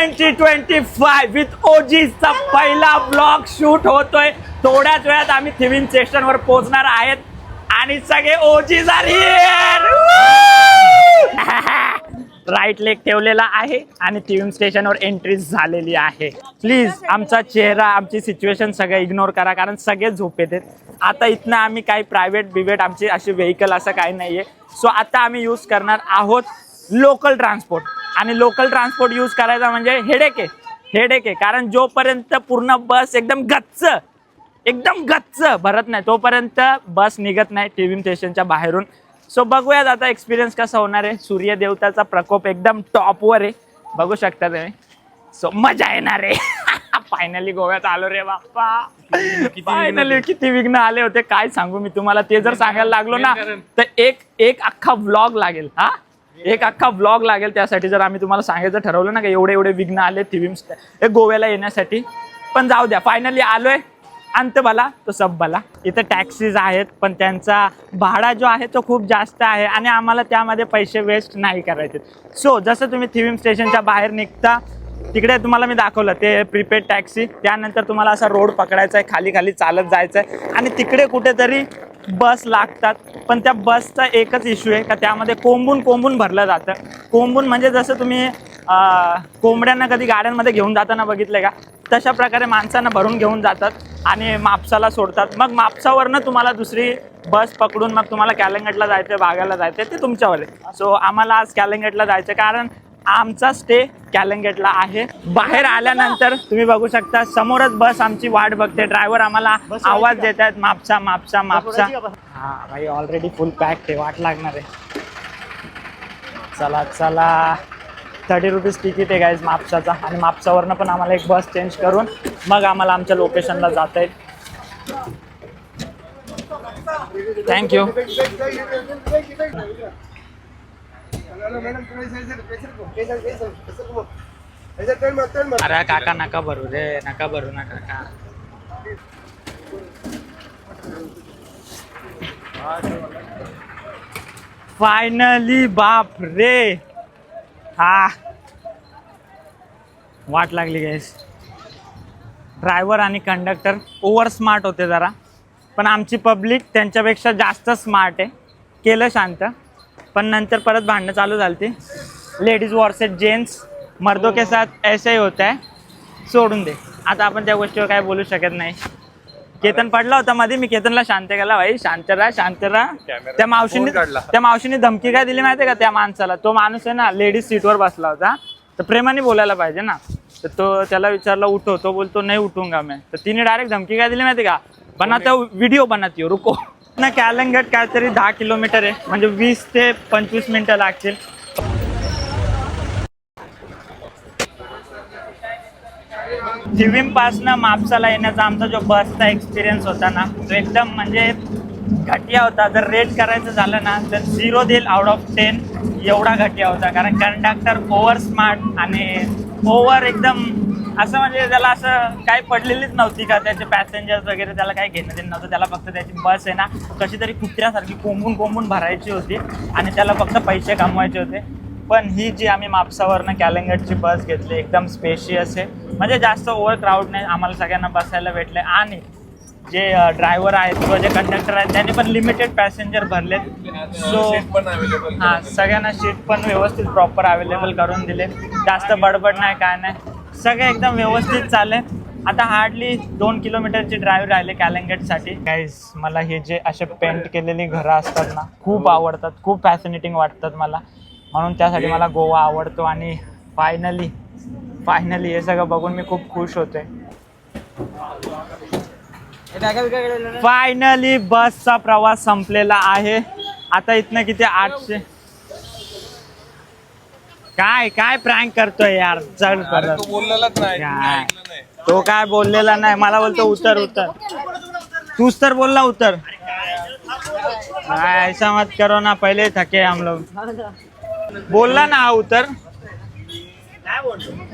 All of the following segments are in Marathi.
ट्वेंटी ट्वेंटी फाय विथ ओजीचा पहिला ब्लॉग शूट होतोय. थोड्याच वेळात आम्ही थिविन स्टेशनवर पोहोचणार आहेत. आणि सगळे ओजीज आर राईट लेग ठेवलेला आहे आणि थिविन स्टेशनवर एंट्री झालेली आहे. प्लीज आमचा चेहरा आमची सिच्युएशन सगळं इग्नोर करा कारण सगळे झोपेत आहेत आता इथनं आम्ही काही प्रायव्हेट बिवेट आमची अशी व्हेकल असं काही नाहीये. सो आता आम्ही यूज करणार आहोत लोकल ट्रान्सपोर्ट आणि लोकल ट्रान्सपोर्ट यूज करायचा म्हणजे हेडेक आहे. हेडेक आहे. कारण जोपर्यंत पूर्ण बस एकदम गच्च एकदम गच्च भरत नाही तोपर्यंत बस निघत नाही टी व्ही स्टेशनच्या बाहेरून. सो बघूयात आता एक्सपिरियन्स कसा होणार आहे. सूर्यदेवताचा प्रकोप एकदम टॉपवर आहे. बघू शकता तुम्ही. सो मजा येणार आहे. फायनली गोव्यात आलो रे बाप्पा. फायनली किती विघ्न आले होते. काय सांगू मी तुम्हाला. ते जर सांगायला लागलो ना तर एक एक अख्खा व्लॉग लागेल. हा? एक अख्खा ब्लॉग लागेल त्यासाठी. जर आम्ही तुम्हाला सांगायचं ठरवलं ना का एवढे एवढे विघ्न आले थिविम गोव्याला येण्यासाठी. पण जाऊ द्या फायनली आलोय. अंत भला तो सब भला इथं टॅक्सीज आहेत पण त्यांचा भाडा जो आहे तो खूप जास्त आहे. आणि आम्हाला त्यामध्ये पैसे वेस्ट नाही करायचे. सो जसं तुम्ही थिविम स्टेशनच्या बाहेर निघता तिकडे तुम्हाला मी दाखवलं ते प्रीपेड टॅक्सी त्यानंतर तुम्हाला असा रोड पकडायचा आहे खाली खाली चालत जायचं आहे आणि तिकडे कुठेतरी बस लागतात. पण त्या बसचा एकच इश्यू आहे का त्यामध्ये कोंबून कोंबून भरलं जातं. कोंबून म्हणजे जसं तुम्ही कोंबड्यांना कधी गाड्यांमध्ये घेऊन जाताना बघितलं का? तशा प्रकारे माणसांना भरून घेऊन जातात आणि मापसाला सोडतात. मग मापसावरनं तुम्हाला दुसरी बस पकडून मग तुम्हाला कॅलेंगटला जायचं बागायला जायचं ते तुमच्यावर आहे. सो आम्हाला आज कॅलेंगटला जायचं कारण आमचा स्टे कॅलेंगेटला आहे. बाहेर आल्यानंतर तुम्ही बघू शकता समोरच बस आमची वाट बघते. ड्रायव्हर आम्हाला आवाज देत आहेत मापसा मापसा मापसा. हा भाई ऑलरेडी फुल पॅक आहे वाट लागणार आहे. चला चला. थर्टी रुपीज तिकीट आहे गाईज मापसाचा. आणि मापसावरनं पण आम्हाला एक बस चेंज करून मग आम्हाला आमच्या लोकेशनला जाता येईल. थँक्यू अरे काका नका भरू रे नका भरू ना काका. फायनली बाप रे. हा. वाट लागली गॅस ड्रायव्हर आणि कंडक्टर ओव्हर स्मार्ट होते जरा. पण आमची पब्लिक त्यांच्यापेक्षा जास्त स्मार्ट आहे. केलं शांत. पण नंतर परत भांडणं चालू झाली लेडीज वॉर्सेट जेंट्स मर्दों के साथ ऐसे ही होता है. सोडून दे. आता आपण त्या गोष्टीवर काय बोलू शकत नाही. केतन पडला होता मध्ये मी केतनला शांत केला भाई शांत राहा शांत राहा. त्या मावशीने त्या मावशीने धमकी काय दिली माहितीये का त्या माणसाला? तो माणूस आहे ना लेडीज सीटवर बसला होता. तर प्रेमाने बोलायला पाहिजे ना. तर तो त्याला विचारला उठो तो बोलतो नाही उठूंगा मैं? तर तिने डायरेक्ट धमकी काय दिली माहिती का? बनाता व्हिडिओ बनाती हो रुको. ना कॅलंगट काहीतरी दहा किलोमीटर आहे. म्हणजे वीस ते पंचवीस मिनिटं लागतील. पासनं मापसाला येण्याचा आमचा जो बसचा एक्सपिरियन्स होता ना तो एकदम म्हणजे घटिया होता. जर रेट करायचं झालं ना तर झिरो देईल आउट ऑफ टेन एवढा घटिया होता. कारण कंडक्टर ओव्हर स्मार्ट आणि ओव्हर एकदम असं म्हणजे त्याला असं काही पडलेलीच नव्हती का? त्याचे पॅसेंजर्स वगैरे त्याला काही घेणं देणं नव्हतं. त्याला फक्त त्याची बस आहे ना कशी तरी कुत्र्यासारखी कोंबून कोंबून भरायची होती आणि त्याला फक्त पैसे कमवायचे होते. पण ही जी आम्ही मापसावरनं कॅलेंगटची बस घेतली एकदम स्पेशियस आहे. म्हणजे जास्त ओव्हर क्राऊड नाही आम्हाला सगळ्यांना बसायला भेटले आणि जे ड्रायव्हर आहेत किंवा जे कंडक्टर आहेत त्यांनी पण लिमिटेड पॅसेंजर भरलेत. सो हां सगळ्यांना सीट पण व्यवस्थित प्रॉपर अवेलेबल करून दिले जास्त बडबड नाही काय नाही. सगळं एकदम व्यवस्थित चालले आता हार्डली दोन किलोमीटरची ड्राईव्ह राहिले कॅलेंगेटसाठी गाईज मला हे जे असे पेंट केलेली घरं असतात ना खूप आवडतात खूप फॅसिनेटिंग वाटतात मला. म्हणून त्यासाठी मला गोवा आवडतो आणि फायनली फायनली हे सगळं बघून मी खूप खुश होते फायनली बसचा प्रवास संपलेला आहे. आता इथनं किती? आठशे काय काय प्रँक करतोय यार? चल परत तो बोललेलाच नाही तुम्ही काय? ऐकलं नाही. तो काय बोललेला नाही. मला बोलतो उतर उतर. तूच तर बोलला उतर. काय? ऐसा मत करो ना पहिले थके हम लोग. बोलला ना हा उतर.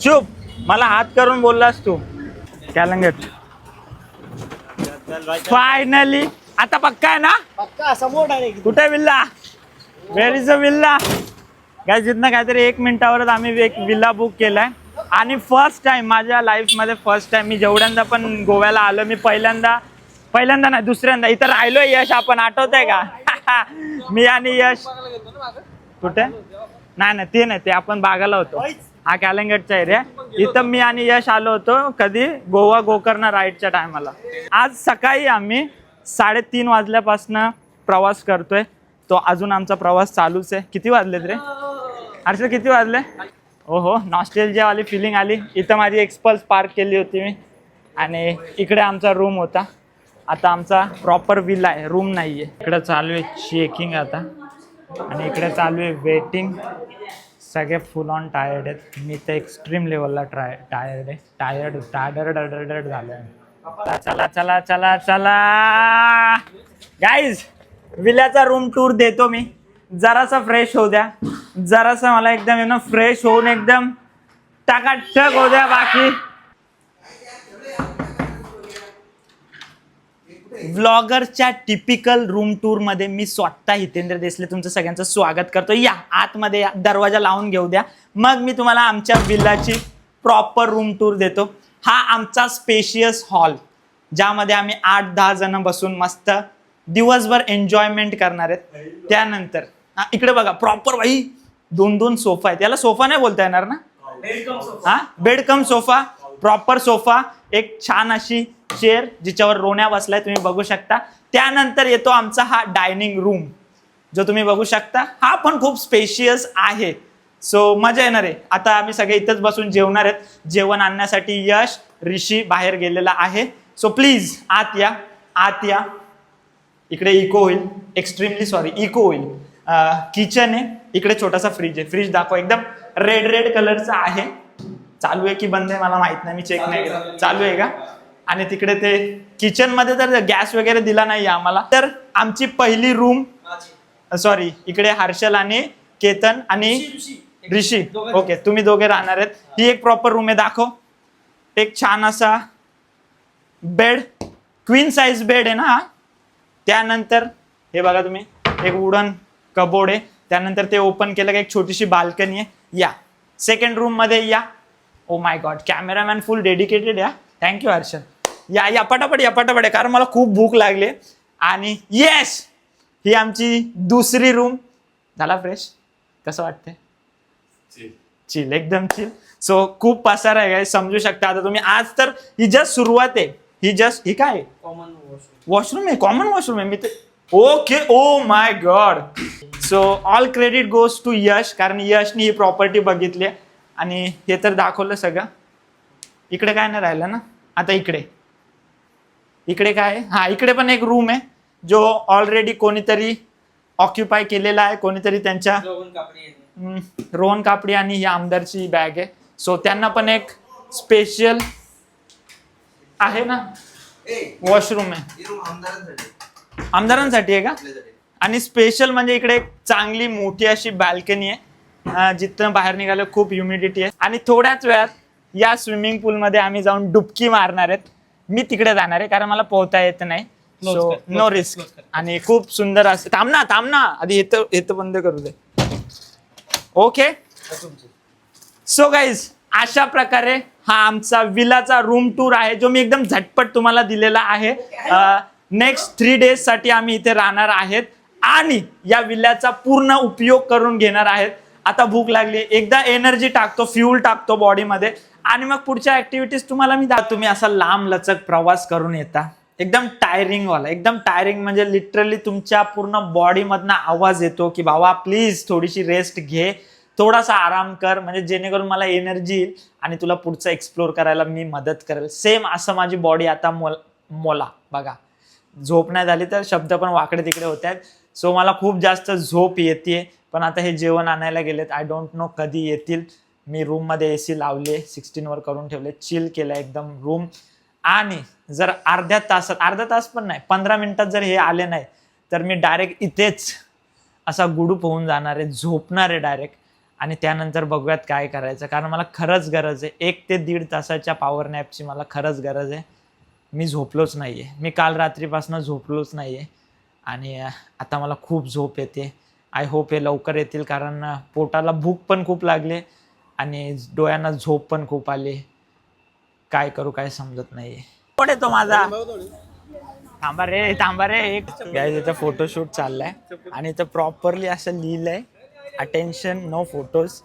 चुप. मला हात करून बोललास तू. कॅलंगट फायनली आता पक्का आहे ना? पक्का समोर डायरेक्ट कुठे villa? Where is a villa? काय जिथनं काहीतरी एक मिनिटावरच आम्ही एक विला बुक केलाय. आणि फर्स्ट टाइम माझ्या लाईफमध्ये फर्स्ट टाइम मी जेवढ्यांदा पण गोव्याला आलो मी पहिल्यांदा पहिल्यांदा नाही दुसऱ्यांदा. इथं राहिलो यश आपण आठवत आहे का? मी आणि यश कुठे? नाही नाही ते नाही ते आपण बागाला होतो. हा कॅलेंगडचा एरिया इथं मी आणि यश आलो होतो कधी? गोवा गोकर्ण राईडच्या टायमाला आज सकाळी आम्ही साडेतीन वाजल्यापासनं प्रवास करतोय. तो अजून आमचा प्रवास चालूच आहे. किती वाजलेत रे? हर्षल किती वाजले? हो हो नॉस्टेलजिया वाली फिलिंग आली. इथं माझी एक्सपल्स पार्क केली होती मी. आणि इकडे आमचा रूम होता. आता आमचा प्रॉपर विला आहे. रूम नाही आहे इकडे चालू आहे चेकिंग आता. आणि इकडे चालू आहे वेटिंग सगळे फुल ऑन टायर्ड आहेत. मी तर एक्स्ट्रीम लेवलला ट्राय टायर्ड आहे. टायर्ड टायर्ड डर्ड झालं आहे चला चला चला चला. गाईज विल्याचा रूम टूर देतो मी. जरासा फ्रेश होऊ द्या. जरासा मला एकदम येणं फ्रेश होऊन एकदम टाकाटक होऊ द्या बाकी. व्लॉगरच्या टिपिकल रूम टूरमध्ये मी स्वतः हितेंद्र देसले तुमचं सगळ्यांचं स्वागत करतो. या आतमध्ये या दरवाजा लावून घेऊ द्या. मग मी तुम्हाला आमच्या विल्लाची प्रॉपर रूम टूर देतो. हा आमचा स्पेशियस हॉल ज्यामध्ये आम्ही आठ दहा जण बसून मस्त दिवसभर एन्जॉयमेंट करणार आहेत. त्यानंतर हा, इकडे बघा प्रॉपर भाई दोन दोन सोफा आहेत. याला सोफा नाही बोलता येणार ना? हा? Bed cum sofa proper sofa. एक छान अशी चेअर जिच्यावर रोण्या बसलाय तुम्ही बघू शकता. त्यानंतर येतो आमचा हा डायनिंग रूम जो तुम्ही बघू शकता. हा पण खूप स्पेशियस आहे. सो मजा येणार आहे. आता आम्ही सगळे इथंच बसून जेवणार आहेत. जेवण आणण्यासाठी यश ऋषी बाहेर गेलेला आहे. सो प्लीज आत या. आत या. इकडे इको होईल एक्स्ट्रीमली सॉरी इको होईल किचन आहे. इकडे छोटासा फ्रीज आहे. फ्रीज दाखव एकदम रेड रेड कलरचा आहे. चालू आहे की बंद आहे मला माहीत नाही. मी चेक नाही केलं. चालू आहे. का? आणि तिकडे ते किचनमध्ये तर गॅस वगैरे दिला नाही आम्हाला. तर आमची पहिली रूम सॉरी इकडे हर्षल आणि केतन आणि ऋषी ओके तुम्ही दोघे राहणार आहेत. ही. एक प्रॉपर रूम आहे. दाखव. एक छान असा बेड क्वीन साईज बेड आहे ना त्यानंतर हे बघा तुम्ही एक वुडन कबोर्ड आहे. त्यानंतर ते ओपन केलं का एक छोटीशी बाल्कनी आहे. या. सेकंड रूममध्ये या. ओ my god cameraman full dedicated या थँक्यू हर्षल या या पटापट या पटापट कारण मला खूप भूक लागली. आणि येस ही आमची दुसरी रूम झाला फ्रेश कसं वाटतंय? चिल एकदम चिल सो खूप पसार आहे समजू शकता. आता तुम्ही आज तर ही जस्ट सुरुवात आहे. ही जस्ट ही काय वॉशरूम आहे कॉमन वॉशरूम आहे. मी ते okay oh my god so all credit goes to Yash कारण यशनी ही प्रॉपर्टी बघितली आहे. आणि हे तर दाखवलं सगळं. इकडे काय नाही राहिलं ना? आता इकडे. इकडे काय? आहे? हा इकडे पण एक रूम आहे जो ऑलरेडी कोणीतरी ऑक्युपाय केलेला आहे. कोणीतरी त्यांच्या रोहन कापडी आणि ही आमदारची बॅग आहे. सो त्यांना पण एक स्पेशल आहे ना? वॉशरूम आहे. आमदारांसाठी. आहे का? आणि स्पेशल म्हणजे इकडे एक चांगली मोठी अशी बाल्कनी आहे. अं, जिथनं बाहेर निघालं खूप ह्युमिडिटी आहे. आणि थोड्याच वेळात या स्विमिंग पूलमध्ये आम्ही जाऊन डुबकी मारणार आहेत. मी तिकडे जाणार आहे कारण मला पोहता येत नाही. So no risk. आणि खूप सुंदर असते थांब ना थांब ना. आधी येतं येतं बंद करू दे. ओके सो गाईज अशा प्रकारे हा आमचा विलाचा रूम टूर आहे जो मी एकदम झटपट तुम्हाला दिलेला आहे. नेक्स्ट थ्री डेजसाठी आम्ही इथे राहणार आहेत. आणि या विल्याचा पूर्ण उपयोग करून घेणार आहेत. आता भूक लागली. एकदा एनर्जी टाकतो फ्युल टाकतो बॉडीमध्ये आणि मग पुढच्या ऍक्टिव्हिटीज तुम्हाला मी दा- तुम्ही असा लांब लचक प्रवास करून येता. एकदम टायरिंग वाला. एकदम टायरिंग म्हणजे लिटरली तुमच्या पूर्ण बॉडीमधनं आवाज येतो की बाबा प्लीज थोडीशी रेस्ट घे. थोडासा आराम कर. म्हणजे जेणेकरून मला एनर्जी येईल आणि तुला पुढचं एक्सप्लोर करायला मी मदत करेल. सेम असं माझी बॉडी आता मोल मोला. बघा. झोप नाही झाली तर शब्द पण वाकडे तिकडे होत आहेत. सो मला खूप जास्त झोप येते पण आता हे जेवण आणायला गेलेत. आय डोंट नो कधी येतील. मी रूममध्ये ए सी लावले सिक्स्टीनवर करून ठेवले चिल केलं एकदम रूम आणि जर अर्ध्या तासात अर्धा तास पण नाही पंधरा मिनिटात जर हे आले नाही तर मी डायरेक्ट इथेच असा गुडूप होऊन जाणार आहे झोपणार आहे डायरेक्ट आणि त्यानंतर बघूयात काय करायचं. कारण मला खरंच गरज आहे. एक ते दीड तासाच्या पॉवर नॅपची मला खरंच गरज आहे. मी झोपलोच नाही आहे मी काल रात्रीपासून झोपलोच नाही आहे आणि आता मला खूप झोप येते. आय होप हे लवकर येतील कारण पोटाला भूक पण खूप लागली आणि डोळ्यांना झोप पण खूप आली. काय करू काय समजत नाही कोण येतो माझा? थांबा रे थांबा रे एक इथं फोटोशूट चाललाय आणि इथं प्रॉपरली असं लिहिलंय. Attention no photos